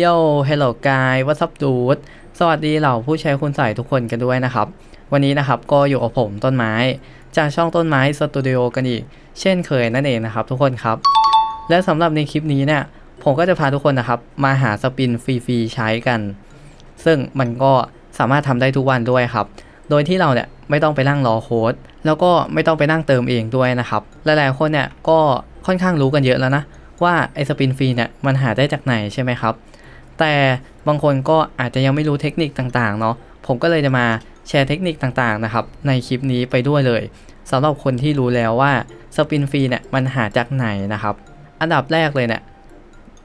โย hello guy what's up dude สวัสดีเหล่าผู้ใช้คุณใส่ทุกคนกันด้วยนะครับ วันนี้นะครับก็อยู่กับผมต้นไม้ จากช่องต้นไม้สตูดิโอกันอีก เช่นเคยนั่นเองนะครับทุกคนครับ และสำหรับในคลิปนี้เนี่ยผมก็จะพาทุกคนนะครับมาหาสปินฟรีๆใช้กัน ซึ่งมันก็สามารถทำได้ทุกวันด้วยครับ โดยที่เราเนี่ยไม่ต้องไปนั่งรอโค้ดแล้วก็ไม่ต้องไปนั่งเติมเองด้วยนะครับหลายๆคนเนี่ยก็ค่อนข้างรู้กันเยอะแล้วนะว่าไอ้สปินฟรีเนี่ยมันหาได้จากไหนใช่ไหมครับ แต่บางคนก็อาจจะยังไม่รู้เทคนิคต่างๆเนาะผมก็เลยจะมาแชร์เทคนิคต่างๆนะครับในคลิปนี้ไปด้วยเลยสำหรับคนที่รู้แล้วว่าสปินฟรีเนี่ยมันหาจากไหนนะครับ อันดับแรกเลยเนี่ย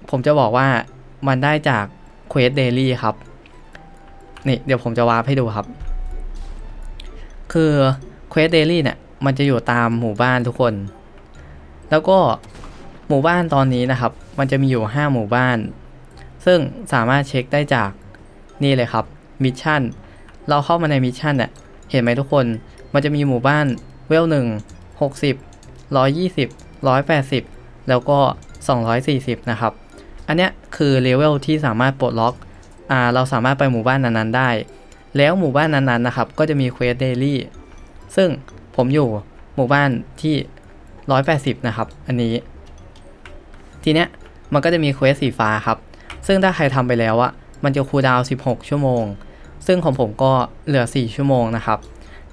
ผมจะบอกว่ามันได้จาก Quest Daily ครับนี่เดี๋ยวผมจะวาร์ปให้ดูครับ คือ Quest Daily เนี่ยมันจะอยู่ตามหมู่บ้านทุกคน แล้วก็หมู่บ้านตอนนี้นะครับ มันจะมีอยู่ 5 หมู่บ้าน ซึ่งสามารถเช็คได้จากนี่เลยครับมิชชั่นเราเข้ามาในมิชชั่นเนี่ยเห็นไหมทุกคนมันจะมีหมู่บ้านเวลหนึ่งหกสิบร้อยยี่สิบร้อยแปดสิบแล้วก็240นะครับ อันเนี้ยคือเลเวลที่สามารถปลดล็อกอ่าเราสามารถไปหมู่บ้านนั้นๆได้ แล้วหมู่บ้านนั้นๆนะครับก็จะมีเควสเดลี่ซึ่งผมอยู่หมู่บ้านที่180นะครับ อันนี้ ทีเนี้ยมันก็จะมีเควสสีฟ้าครับ ซึ่งถ้าใครทำไปแล้วอะมันจะคูลดาวน์16 ชั่วโมง ซึ่งของผมก็เหลือ 4 ชั่วโมงนะครับ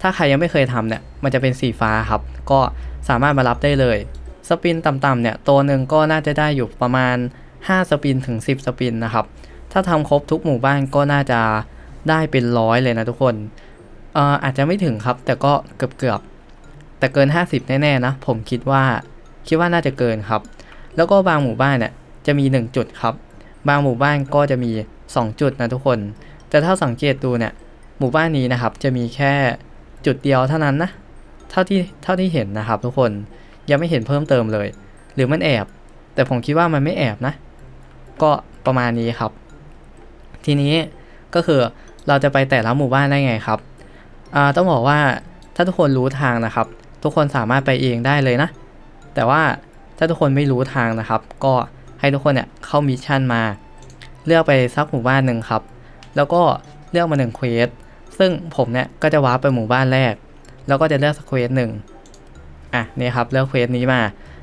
ถ้าใครยังไม่เคยทำเนี่ย มันจะเป็นสีฟ้าครับ ก็สามารถมารับได้เลย สปินต่ำๆเนี่ย ตัวหนึ่งก็น่าจะได้อยู่ประมาณ 5 สปินถึง 10 สปินนะครับ ถ้าทำครบทุกหมู่บ้านก็น่าจะได้เป็นร้อยเลยนะทุกคนเอ่ออาจจะไม่ถึงครับ แต่ก็เกือบๆแต่เกิน 50 แน่ๆนะ ผมคิดว่า คิดว่าน่าจะเกินครับ แล้วก็บางหมู่บ้านเนี่ย จะมี 1 จุดครับ บางหมู่บ้านก็จะมี 2 จุดนะทุกคน แต่ถ้าสังเกตดูเนี่ย หมู่บ้านนี้นะครับจะมีแค่จุดเดียวเท่านั้นนะ เท่าที่เท่าที่เห็นนะครับ ทุกคนยังไม่เห็นเพิ่มเติมเลย หรือมันแอบ แต่ผมคิดว่ามันไม่แอบนะ ก็ประมาณนี้ครับ ทีนี้ก็คือเราจะไปแต่ละหมู่บ้านได้ไงครับต้องบอกว่าถ้าทุกคนรู้ทางนะครับ ทุกคนสามารถไปเองได้เลยนะ แต่ว่าถ้าทุกคนไม่รู้ทางนะครับ ก็ให้ทุกคนเนี่ยเข้ามิชชั่นมา เลือกไปสักหมู่บ้านหนึ่งครับ แล้วก็เลือกมาหนึ่งเควสซึ่งผมเนี่ยก็จะวาร์ปไปหมู่บ้านแรก แล้วก็จะเลือกสักเควสหนึ่งอะนี่ครับเลือกเควสนี้มา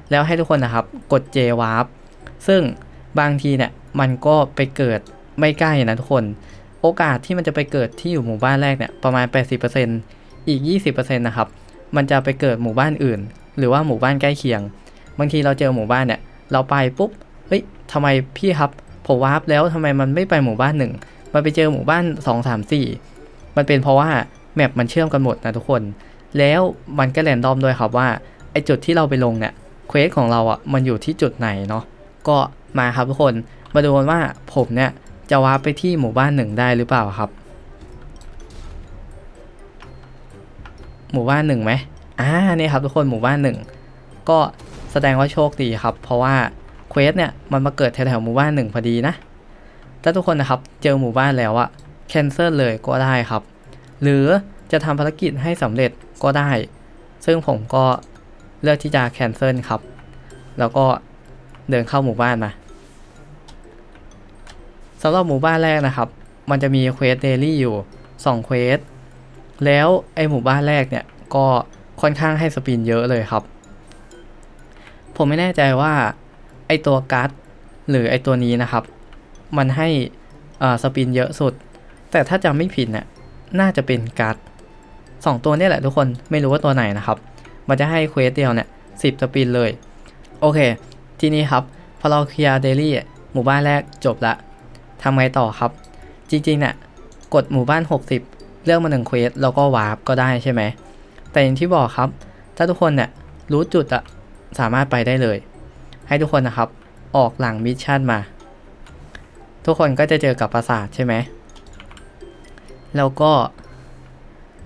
แล้วให้ทุกคนนะครับกด J Warp ซึ่งบางทีเนี่ยมันก็ไปเกิดไม่ใกล้นะทุกคน โอกาสที่มันจะไปเกิดที่อยู่หมู่บ้านแรกเนี่ยประมาณ 80%อีก 20%นะครับมันจะไปเกิดหมู่บ้านอื่น หรือว่าหมู่บ้านใกล้เคียง บางทีเราเจอหมู่บ้านเนี่ยเราไปปุ๊บเฮ้ยทำไมพี่ครับ ผมวาร์ปแล้วทำไมมันไม่ไปหมู่บ้านหนึ่งมันไปเจอหมู่บ้าน2 3 4 มันเป็นเพราะว่าแมปมันเชื่อมกันหมดนะทุกคน แล้วมันก็แรนดอมด้วยครับว่าไอจุดที่เราไปลงเนี่ยเควสของเราอะมันอยู่ที่จุดไหนเนาะก็มาครับทุกคนมาดูกันว่าผมเนี่ยจะวาร์ปไปที่หมู่บ้านหนึ่งได้หรือเปล่าครับ หมู่บ้านหนึ่งไหมอ่านี่ครับทุกคนหมู่บ้านหนึ่งก็แสดงว่าโชคดีครับ เพราะว่า เควสเนี่ยมันมาเกิดแถวๆหมู่บ้านหนึ่งพอดีนะ ถ้าทุกคนนะครับเจอหมู่บ้านแล้วอะแคนเซิลเลยก็ได้ครับ หรือจะทำภารกิจให้สำเร็จก็ได้ ซึ่งผมก็เลือกที่จะแคนเซิลครับ แล้วก็เดินเข้าหมู่บ้านมาสำหรับหมู่บ้านแรกนะครับ มันจะมีเควสเดลี่อยู่2เควส แล้วไอหมู่บ้านแรกเนี่ยก็ค่อนข้างให้สปินเยอะเลยครับ ผมไม่แน่ใจว่า ไอตัวการ์ดหรือไอตัวนี้นะครับ มันให้สปินเยอะสุด แต่ถ้าจำไม่ผิดเนี่ยน่าจะเป็นการ์ดสองตัวเนี่ยแหละทุกคนไม่รู้ว่าตัวไหนนะครับ มันจะให้เควสเดียวเนี่ยสิบสปินเลย โอเค ทีนี้ครับ พอเราเคลียร์เดลี่หมู่บ้านแรกจบละทำไงต่อครับ จริงๆเนี่ยกดหมู่บ้าน 60 เลือกมาหนึ่งเควสแล้วก็วาร์ปก็ได้ใช่ไหม แต่อย่างที่บอกครับ ถ้าทุกคนเนี่ยรู้จุดอะสามารถไปได้เลย ให้ทุกคนนะครับ ออกหลังมิชชั่นมา ทุกคนก็จะเจอกับปราสาทใช่ไหม แล้วก็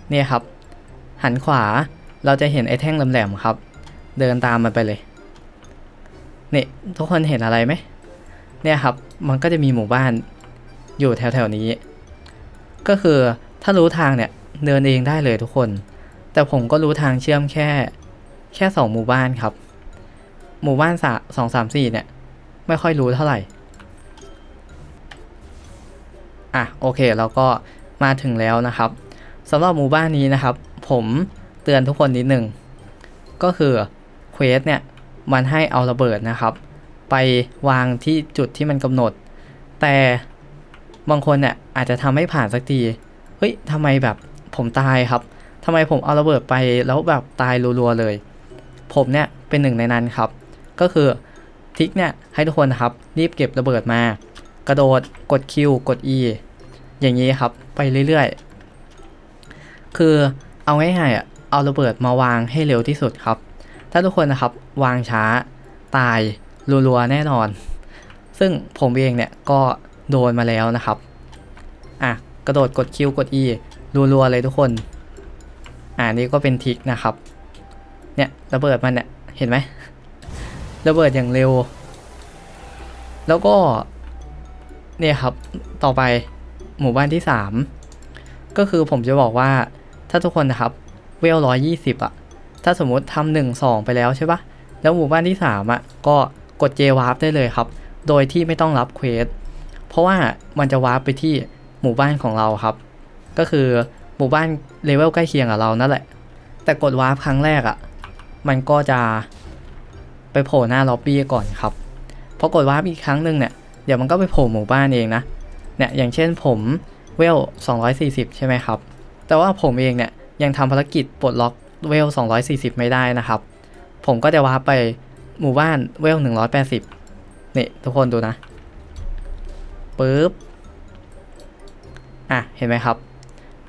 เนี่ยครับ หันขวาเราจะเห็นไอ้แท่งแหลมๆครับ เดินตามมันไปเลยนี่ทุกคนเห็นอะไรไหมเนี่ยครับ มันก็จะมีหมู่บ้านอยู่แถวๆนี้ ก็คือถ้ารู้ทางเนี่ยเดินเองได้เลยทุกคน แต่ผมก็รู้ทางเชื่อมแค่ แค่สองหมู่บ้านครับ หมู่บ้านสองสามสี่เนี่ย ไม่ค่อยรู้เท่าไหร่ อะโอเคเราก็มาถึงแล้วนะครับสำหรับหมู่บ้านนี้นะครับ ผมเตือนทุกคนนิดหนึ่งก็คือเควสเนี่ยมันให้เอาระเบิดนะครับ ไปวางที่จุดที่มันกำหนด แต่บางคนเนี่ยอาจจะทำไม่ผ่านสักทีเฮ้ยทำไมแบบผมตายครับทำไมผมเอาระเบิดไปแล้วแบบตายรัวๆเลย ผมเนี่ยเป็นหนึ่งในนั้นครับ ก็คือทิกเนี่ยให้ทุกคนนะครับรีบเก็บระเบิดมา กระโดดกด Q กด E อย่างนี้ครับไปเรื่อยๆ คือเอาง่ายๆอะเอาระเบิดมาวางให้เร็วที่สุดครับ ถ้าทุกคนนะครับวางช้าตายรัวๆแน่นอน ซึ่งผมเองเนี่ยก็โดนมาแล้วนะครับอะกระโดดกด Q กด E รัวๆเลยทุกคน อ่านี่ก็เป็นทิกนะครับ เนี่ยระเบิดมันเนี่ยเห็นไหม ระเบิดอย่างเร็ว แล้วก็เนี่ยครับต่อไปหมู่บ้านที่ 3 ก็คือผมจะบอกว่าถ้าทุกคนนะครับเวลร้อยยี่สิบอะถ้าสมมติทำหนึ่งสองไปแล้วใช่ปะแล้วหมู่บ้านที่ 3อะก็กด J Warp ได้เลยครับ โดยที่ไม่ต้องรับเควสเพราะว่ามันจะวาร์ปไปที่หมู่บ้านของเราครับ ก็คือหมู่บ้านเลเวลใกล้เคียงกับเรานั่นแหละ แต่กดวาร์ปครั้งแรกอะ่ะ มันก็จะ ไปโผล่หน้าล็อบบี้ก่อนครับพอกดวาอีกครั้งหนึ่งเนี่ยเดี๋ยวมันก็ไปโผล่หมู่บ้านเองนะเนี่ยอย่างเช่นผมเวล 240 ใช่ไหมครับ แต่ว่าผมเองเนี่ยยังทำภารกิจปลดล็อกเวล 240 ไม่ได้นะครับ ผมก็จะวาร์ปไปหมู่บ้านเวล 180 นี่ทุกคนดูนะปึ๊บอะเห็นไหมครับ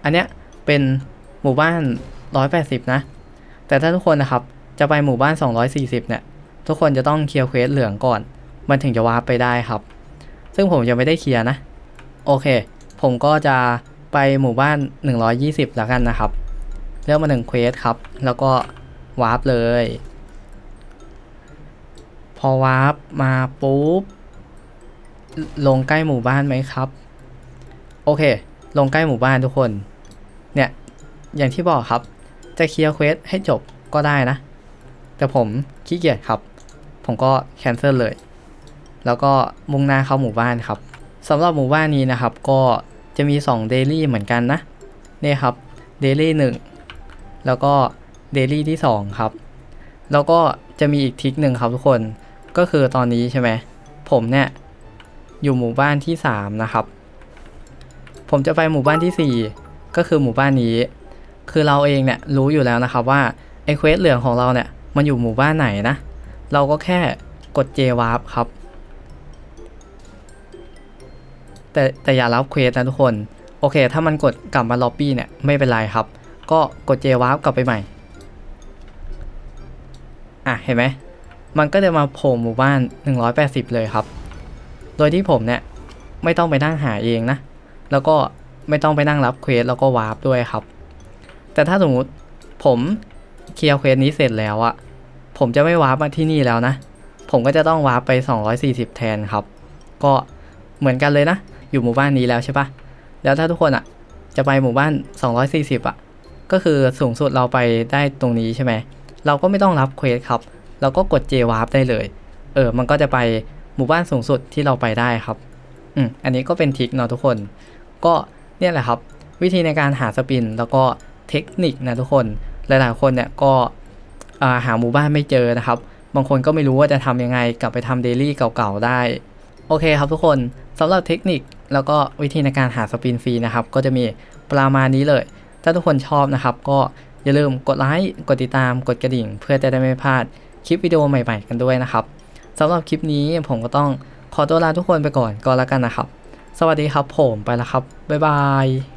อันเนี้ยเป็นหมู่บ้าน 180 นะ แต่ถ้าทุกคนนะครับจะไปหมู่บ้าน 240 เนี่ย ทุกคนจะต้องเคลียร์เควสเหลืองก่อน มันถึงจะวาร์ปไปได้ครับ ซึ่งผมยังไม่ได้เคลียร์นะ โอเค ผมก็จะไปหมู่บ้าน 120 แล้วกันนะครับ เลือกมาหนึ่งเควสครับ แล้วก็วาร์ปเลย พอวาร์ปมาปุ๊บ ลงใกล้หมู่บ้านไหมครับ โอเค ลงใกล้หมู่บ้านทุกคน เนี่ย อย่างที่บอกครับ จะเคลียร์เควสให้จบก็ได้นะ แต่ผมขี้เกียจครับ ผมก็แคนเซิลเลย แล้วก็มุ่งหน้าเข้าหมู่บ้านครับสำหรับหมู่บ้านนี้นะครับ ก็จะมี2เดลี่เหมือนกันนะนี่ครับเดลี่หนึ่งแล้วก็เดลี่ที่ 2 ครับ แล้วก็จะมีอีกทิกหนึ่งครับทุกคนก็คือตอนนี้ใช่ไหมผมเนี่ยอยู่หมู่บ้านที่ 3 นะครับ ผมจะไปหมู่บ้านที่ 4 ก็คือหมู่บ้านนี้ คือเราเองเนี่ยรู้อยู่แล้วนะครับว่าไอ้เควสเหลืองของเราเนี่ยมันอยู่หมู่บ้านไหนนะ เราก็แค่กด J Warp ครับ แต่แต่อย่ารับเควสนะทุกคน โอเค ถ้ามันกดกลับมาล็อบบี้เนี่ย ไม่เป็นไรครับ ก็กด J Warp กลับไปใหม่ อะ เห็นไหม มันก็จะมาโผล่หมู่บ้าน 180 เลยครับ โดยที่ผมเนี่ย ไม่ต้องไปนั่งหาเองนะ แล้วก็ไม่ต้องไปนั่งรับเควสแล้วก็วาร์ปด้วยครับ แต่ถ้าสมมติผมเคลียร์เควสนี้เสร็จแล้วอะ ผมจะไม่วาร์ปมาที่นี่แล้วนะ ผมก็จะต้องวาร์ปไป 240 แทนครับ ก็เหมือนกันเลยนะ อยู่หมู่บ้านนี้แล้วใช่ปะแล้วถ้าทุกคนอะจะไปหมู่บ้าน 240อะก็คือสูงสุดเราไปได้ตรงนี้ใช่ไหม เราก็ไม่ต้องรับเควสครับ เราก็กด J Warp ได้เลย เออ มันก็จะไปหมู่บ้านสูงสุดที่เราไปได้ครับ อืม อันนี้ก็เป็นทริคเนาะทุกคน ก็เนี่ยแหละครับ วิธีในการหาสปินแล้วก็เทคนิคนะทุกคน หลายๆคนเนี่ยก็ หาหมู่บ้านไม่เจอนะครับ บางคนก็ไม่รู้ว่าจะทำยังไงกลับไปทำเดลี่เก่าๆได้ โอเคครับทุกคนสำหรับเทคนิคแล้วก็วิธีในการหาสปินฟรีนะครับ ก็จะมีประมาณนี้เลย ถ้าทุกคนชอบนะครับ ก็อย่าลืมกดไลค์กดติดตามกดกระดิ่ง เพื่อจะได้ไม่พลาดคลิปวิดีโอใหม่ๆกันด้วยนะครับสำหรับคลิปนี้ผมก็ต้องขอตัวลาทุกคนไปก่อนก็แล้วกันนะครับ สวัสดีครับผมไปแล้วครับบ๊ายบาย